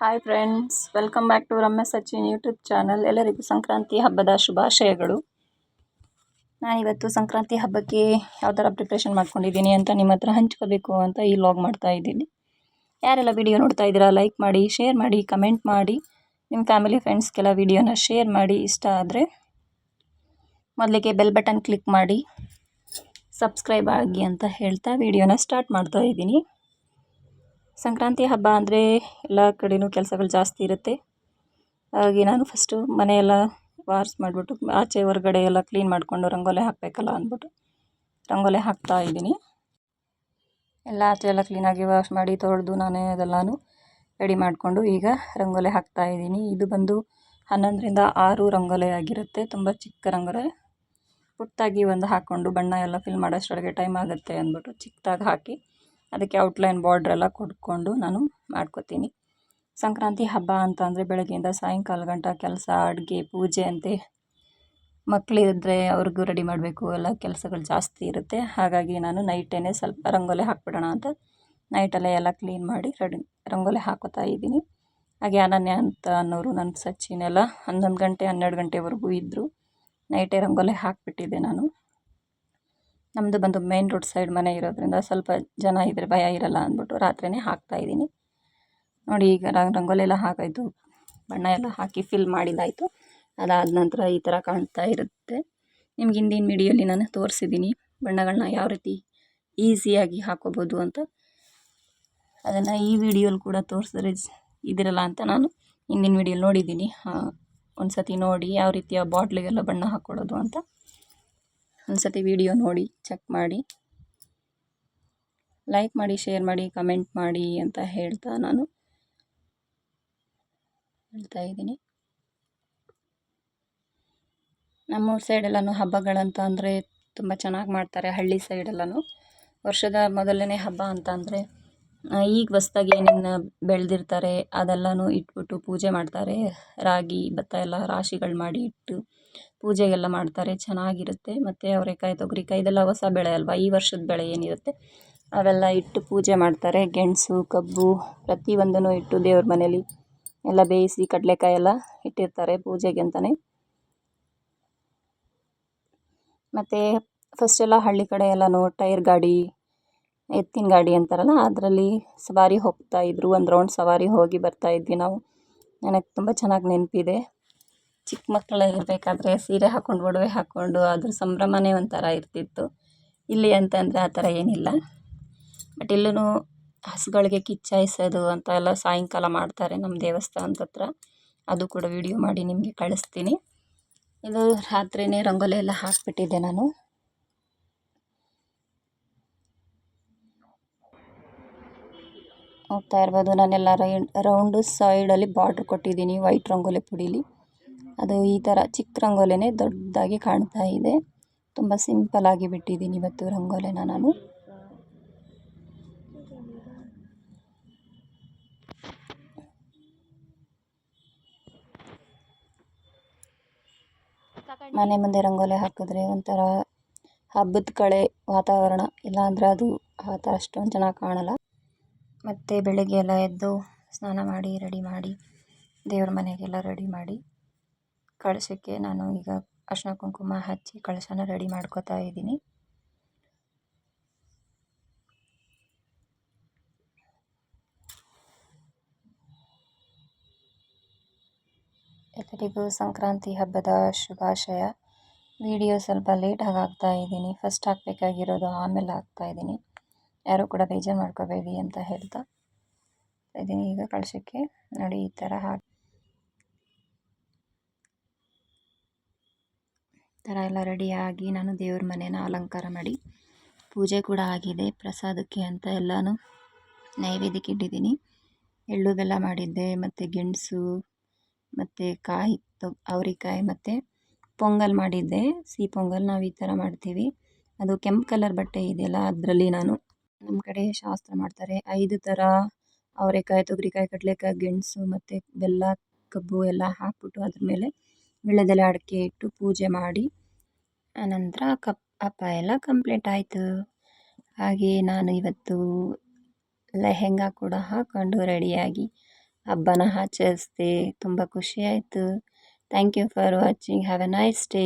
Hi friends welcome back to Ramya Sachin YouTube channel ಎಲ್ಲರಿಗೂ ಸಂಕ್ರಾಂತಿ ಹಬ್ಬದ ಶುಭಾಶಯಗಳು. ನಾನಿವತ್ತು ಸಂಕ್ರಾಂತಿ ಹಬ್ಬಕ್ಕೆ ಯಾವ ಥರ ಪ್ರಿಪ್ರೇಷನ್ ಮಾಡ್ಕೊಂಡಿದ್ದೀನಿ ಅಂತ ನಿಮ್ಮ ಹತ್ರ ಹಂಚ್ಕೋಬೇಕು ಅಂತ ಈ ಲಾಗ್ ಮಾಡ್ತಾ ಇದ್ದೀನಿ. ಯಾರೆಲ್ಲ ವಿಡಿಯೋ ನೋಡ್ತಾ ಇದ್ದೀರಾ ಲೈಕ್ ಮಾಡಿ ಶೇರ್ ಮಾಡಿ ಕಮೆಂಟ್ ಮಾಡಿ. ನಿಮ್ಮ ಫ್ಯಾಮಿಲಿ ಫ್ರೆಂಡ್ಸ್ಗೆಲ್ಲ ವಿಡಿಯೋನ ಶೇರ್ ಮಾಡಿ, ಇಷ್ಟ ಆದರೆ ಮೊದಲಿಗೆ ಬೆಲ್ ಬಟನ್ ಕ್ಲಿಕ್ ಮಾಡಿ ಸಬ್ಸ್ಕ್ರೈಬ್ ಆಗಿ ಅಂತ ಹೇಳ್ತಾ ವಿಡಿಯೋನ ಸ್ಟಾರ್ಟ್ ಮಾಡ್ತಾ ಇದ್ದೀನಿ. ಸಂಕ್ರಾಂತಿ ಹಬ್ಬ ಅಂದರೆ ಎಲ್ಲ ಕಡೆಯೂ ಕೆಲಸಗಳು ಜಾಸ್ತಿ ಇರುತ್ತೆ. ಹಾಗಾಗಿ ನಾನು ಫಸ್ಟು ಮನೆಯೆಲ್ಲ ವಾರ್ಸ್ ಮಾಡಿಬಿಟ್ಟು ಆಚೆ ಹೊರಗಡೆ ಎಲ್ಲ ಕ್ಲೀನ್ ಮಾಡಿಕೊಂಡು ರಂಗೋಲಿ ಹಾಕಬೇಕಲ್ಲ ಅಂದ್ಬಿಟ್ಟು ರಂಗೋಲಿ ಹಾಕ್ತಾ ಇದ್ದೀನಿ. ಎಲ್ಲ ಆಚೆ ಎಲ್ಲ ಕ್ಲೀನಾಗಿ ವಾಶ್ ಮಾಡಿ ತೊಳೆದು ನಾನೇ ಅದೆಲ್ಲನೂ ರೆಡಿ ಮಾಡಿಕೊಂಡು ಈಗ ರಂಗೋಲಿ ಹಾಕ್ತಾ ಇದ್ದೀನಿ. ಇದು ಬಂದು ಹನ್ನೊಂದರಿಂದ ಆರು ರಂಗೋಲಿ ಆಗಿರುತ್ತೆ. ತುಂಬ ಚಿಕ್ಕ ರಂಗೋಲೆ. ಪುಟ್ಟಾಗಿ ಒಂದು ಹಾಕ್ಕೊಂಡು ಬಣ್ಣ ಎಲ್ಲ ಫಿಲ್ ಮಾಡೋಷ್ಟರೊಳಗೆ ಟೈಮ್ ಆಗುತ್ತೆ ಅಂದ್ಬಿಟ್ಟು ಚಿಕ್ಕದಾಗಿ ಹಾಕಿ ಅದಕ್ಕೆ ಔಟ್ಲೈನ್ ಬಾರ್ಡ್ರ್ ಎಲ್ಲ ಕೊಟ್ಕೊಂಡು ನಾನು ಮಾಡ್ಕೋತೀನಿ. ಸಂಕ್ರಾಂತಿ ಹಬ್ಬ ಅಂತ ಅಂದರೆ ಬೆಳಗ್ಗೆಯಿಂದ ಸಾಯಂಕಾಲ ಗಂಟ ಕೆಲಸ, ಅಡುಗೆ, ಪೂಜೆ ಅಂತೆ. ಮಕ್ಕಳಿದ್ರೆ ಅವ್ರಿಗೂ ರೆಡಿ ಮಾಡಬೇಕು, ಎಲ್ಲ ಕೆಲಸಗಳು ಜಾಸ್ತಿ ಇರುತ್ತೆ. ಹಾಗಾಗಿ ನಾನು ನೈಟೇ ಸ್ವಲ್ಪ ರಂಗೋಲಿ ಹಾಕ್ಬಿಡೋಣ ಅಂತ ನೈಟಲ್ಲೇ ಎಲ್ಲ ಕ್ಲೀನ್ ಮಾಡಿ ರೆಡಿ, ರಂಗೋಲಿ ಹಾಕೋತಾ ಇದ್ದೀನಿ. ಹಾಗೆ ಅನನ್ಯ ಅಂತ ಅನ್ನೋರು ನನ್ನ ಸಚಿನೆಲ್ಲ ಹನ್ನೊಂದು ಗಂಟೆ, ಹನ್ನೆರಡು ಗಂಟೆವರೆಗೂ ಇದ್ದರು ನೈಟೇ ರಂಗೋಲಿ ಹಾಕಿಬಿಟ್ಟಿದ್ದೆ ನಾನು. ನಮ್ಮದು ಬಂದು ಮೇನ್ ರೋಡ್ ಸೈಡ್ ಮನೆ ಇರೋದ್ರಿಂದ ಸ್ವಲ್ಪ ಜನ ಇದ್ದರೆ ಭಯ ಇರಲ್ಲ ಅಂದ್ಬಿಟ್ಟು ರಾತ್ರಿಯೇ ಹಾಕ್ತಾಯಿದ್ದೀನಿ ನೋಡಿ ಈಗ ರಂಗೋಲಿ ಎಲ್ಲ ಹಾಕಾಯಿತು ಬಣ್ಣ ಎಲ್ಲ ಹಾಕಿ ಫಿಲ್ ಮಾಡಿದ್ದಾಯಿತು ಅದಾದ ನಂತರ ಈ ಥರ ಕಾಣ್ತಾ ಇರುತ್ತೆ. ನಿಮ್ಗೆ ಹಿಂದಿನ ವಿಡಿಯೋಲಿ ನಾನು ತೋರಿಸಿದ್ದೀನಿ ಬಣ್ಣಗಳನ್ನ ಯಾವ ರೀತಿ ಈಸಿಯಾಗಿ ಹಾಕೋಬೋದು ಅಂತ. ಅದನ್ನು ಈ ವಿಡಿಯೋಲಿ ಕೂಡ ತೋರಿಸಿದ್ರೆ ಇದಿರಲ್ಲ ಅಂತ ನಾನು ಹಿಂದಿನ ವಿಡಿಯೋಲಿ ನೋಡಿದ್ದೀನಿ. ಒಂದು ಸತಿ ನೋಡಿ ಯಾವ ರೀತಿಯ ಬಾಟ್ಲಿಗೆಲ್ಲ ಬಣ್ಣ ಹಾಕ್ಕೊಳ್ಳೋದು ಅಂತ. ಒಂದು ಸತಿ ವಿಡಿಯೋ ನೋಡಿ ಚೆಕ್ ಮಾಡಿ. ಲೈಕ್ ಮಾಡಿ ಶೇರ್ ಮಾಡಿ ಕಮೆಂಟ್ ಮಾಡಿ ಅಂತ ಹೇಳ್ತಾ ನಾನು ಹೇಳ್ತಾ ಇದ್ದೀನಿ. ನಮ್ಮೂರ ಸೈಡೆಲ್ಲನೂ ಹಬ್ಬಗಳಂತ ಅಂದರೆ ತುಂಬ ಚೆನ್ನಾಗಿ ಮಾಡ್ತಾರೆ ಹಳ್ಳಿ ಸೈಡೆಲ್ಲನೂ ವರ್ಷದ ಮೊದಲನೇ ಹಬ್ಬ ಅಂತ ಅಂದರೆ ಈಗ ಹೊಸ್ದಾಗಿ ಏನೇನು ಬೆಳೆದಿರ್ತಾರೆ ಅದೆಲ್ಲನೂ ಇಟ್ಬಿಟ್ಟು ಪೂಜೆ ಮಾಡ್ತಾರೆ. ರಾಗಿ, ಭತ್ತ ಎಲ್ಲ ರಾಶಿಗಳು ಮಾಡಿ ಇಟ್ಟು ಪೂಜೆಗೆಲ್ಲ ಮಾಡ್ತಾರೆ, ಚೆನ್ನಾಗಿರುತ್ತೆ. ಮತ್ತು ಅವರೆಕಾಯಿ, ತೊಗರಿಕಾಯಿ, ಇದೆಲ್ಲ ಹೊಸ ಬೆಳೆ ಅಲ್ವಾ? ಈ ವರ್ಷದ ಬೆಳೆ ಏನಿರುತ್ತೆ? ಅವೆಲ್ಲ ಇಟ್ಟು ಪೂಜೆ ಮಾಡ್ತಾರೆ. ಗೆಣಸು, ಕಬ್ಬು, ಪ್ರತಿಯೊಂದನ್ನು ಇಟ್ಟು ದೇವ್ರ ಮನೇಲಿ ಎಲ್ಲ ಬೇಯಿಸಿ ಕಡಲೆಕಾಯಿ ಎಲ್ಲ ಇಟ್ಟಿರ್ತಾರೆ ಪೂಜೆಗೆ ಅಂತಲೇ ಮತ್ತು ಫಸ್ಟೆಲ್ಲ ಹಳ್ಳಿ ಕಡೆ ಎಲ್ಲನೂ ಟೈರ್ ಗಾಡಿ, ಎತ್ತಿನ ಗಾಡಿ ಅಂತಾರಲ್ಲ, ಅದರಲ್ಲಿ ಸವಾರಿ ಹೋಗ್ತಾಯಿದ್ರು ಒಂದು ರೌಂಡ್ ಸವಾರಿ ಹೋಗಿ ಬರ್ತಾಯಿದ್ವಿ ನಾವು. ನನಗೆ ತುಂಬ ಚೆನ್ನಾಗಿ ನೆನಪಿದೆ. ಚಿಕ್ಕ ಮಕ್ಕಳಾಗಿರ್ಬೇಕಾದ್ರೆ ಸೀರೆ ಹಾಕ್ಕೊಂಡು ಒಡವೆ ಹಾಕ್ಕೊಂಡು ಅದ್ರ ಸಂಭ್ರಮನೇ ಒಂಥರ ಇರ್ತಿತ್ತು. ಇಲ್ಲಿ ಅಂತಂದರೆ ಆ ಥರ ಏನಿಲ್ಲ. ಬಟ್ ಇಲ್ಲೂ ಹಸುಗಳಿಗೆ ಕಿಚ್ಚಾಯಿಸೋದು ಅಂತ ಎಲ್ಲ ಸಾಯಂಕಾಲ ಮಾಡ್ತಾರೆ ನಮ್ಮ ದೇವಸ್ಥಾನದ ಹತ್ರ. ಅದು ಕೂಡ ವಿಡಿಯೋ ಮಾಡಿ ನಿಮಗೆ ಕಳಿಸ್ತೀನಿ. ಇದು ರಾತ್ರಿಯೇ ರಂಗೋಲಿ ಎಲ್ಲ ಹಾಕಿಬಿಟ್ಟಿದ್ದೆ ನಾನು. ಹೋಗ್ತಾ ಇರ್ಬೋದು. ನಾನೆಲ್ಲ ರೈ ರೌಂಡು ಸೈಡಲ್ಲಿ ಬಾರ್ಡ್ರ್ ಕೊಟ್ಟಿದ್ದೀನಿ ವೈಟ್ ರಂಗೋಲಿ ಪುಡೀಲಿ. ಅದು ಈ ಥರ ಚಿಕ್ಕ ರಂಗೋಲಿನೇ ದೊಡ್ಡದಾಗಿ ಕಾಣ್ತಾ ಇದೆ. ತುಂಬ ಆಗಿ ಬಿಟ್ಟಿದ್ದೀನಿ ಇವತ್ತು ರಂಗೋಲಿನ ನಾನು. ಮನೆ ಮುಂದೆ ರಂಗೋಲಿ ಹಾಕಿದ್ರೆ ಒಂಥರ ಹಬ್ಬದ ಕಳೆ ವಾತಾವರಣ ಇಲ್ಲಾಂದರೆ ಅದು ಆ ಥರ ಅಷ್ಟೊಂದು ಚೆನ್ನಾಗಿ ಕಾಣಲ್ಲ. ಮತ್ತು ಬೆಳಗ್ಗೆ ಎಲ್ಲ ಎದ್ದು ಸ್ನಾನ ಮಾಡಿ ರೆಡಿ ಮಾಡಿ ದೇವ್ರ ಮನೆಗೆಲ್ಲ ರೆಡಿ ಮಾಡಿ. ಕಳಶಕ್ಕೆ ನಾನು ಈಗ ಅರ್ಶಿನ ಕುಂಕುಮ ಹಚ್ಚಿ ಕಳಶನ ರೆಡಿ ಮಾಡ್ಕೋತಾ ಇದ್ದೀನಿ. ಎಲ್ಲರಿಗೂ ಸಂಕ್ರಾಂತಿ ಹಬ್ಬದ ಶುಭಾಶಯ. ವಿಡಿಯೋ ಸ್ವಲ್ಪ ಲೇಟಾಗಿ ಆಗ್ತಾ ಇದ್ದೀನಿ. ಫಸ್ಟ್ ಹಾಕಬೇಕಾಗಿರೋದು ಆಮೇಲೆ ಹಾಕ್ತಾ ಇದ್ದೀನಿ. ಯಾರೂ ಕೂಡ ಬೇಜಾರು ಮಾಡ್ಕೋಬೇಡಿ ಅಂತ ಹೇಳ್ತಾ ಇದ್ದೀನಿ. ಈಗ ಕಳಶಕ್ಕೆ ನೋಡಿ ಈ ಥರ ಹಾಕಿ ಥರ ಎಲ್ಲ ರೆಡಿಯಾಗಿ ನಾನು ದೇವ್ರ ಮನೇನ ಅಲಂಕಾರ ಮಾಡಿ ಪೂಜೆ ಕೂಡ ಆಗಿದೆ, ಪ್ರಸಾದಕ್ಕೆ ಅಂತ ಎಲ್ಲನೂ ನೈವೇದ್ಯಕ್ಕೆ ಇಟ್ಟಿದ್ದೀನಿ. ಎಳ್ಳು ಬೆಲ್ಲ ಮಾಡಿದ್ದೆ, ಮತ್ತು ಗೆಣಸು, ಮತ್ತು ಕಾಯಿ ಅವರೆಕಾಯಿ ಮತ್ತು ಪೊಂಗಲ್ ಮಾಡಿದ್ದೆ. ಸಿಹಿ ಪೊಂಗಲ್ ನಾವು ಈ ಥರ ಮಾಡ್ತೀವಿ. ಅದು ಕೆಂಪು ಕಲರ್ ಬಟ್ಟೆ ಇದೆಯಲ್ಲ, ಅದರಲ್ಲಿ ನಾನು ನಮ್ಮ ಕಡೆ ಶಾಸ್ತ್ರ ಮಾಡ್ತಾರೆ, ಐದು ಥರ ಅವರೆಕಾಯಿ, ತೊಗರಿಕಾಯಿ, ಕಡಲೆಕಾಯಿ, ಗೆಣಸು ಮತ್ತು ಬೆಲ್ಲ, ಕಬ್ಬು ಎಲ್ಲ ಹಾಕ್ಬಿಟ್ಟು ಅದ್ರ ಮೇಲೆ ವೀಳ್ಯದೆಲೆ ಅಡಿಕೆ ಇಟ್ಟು ಪೂಜೆ ಮಾಡಿ, ಆನಂತರ ಕಪ್, ಹಬ್ಬ ಎಲ್ಲ ಕಂಪ್ಲೀಟ್ ಆಯಿತು. ಹಾಗೆ ನಾನು ಇವತ್ತು ಲೆಹೆಂಗಾ ಕೂಡ ಹಾಕ್ಕೊಂಡು ರೆಡಿಯಾಗಿ ಹಬ್ಬನ ಆಚರಿಸ್ದೆ. ತುಂಬ ಖುಷಿ ಆಯಿತು. Thank you for watching have a nice day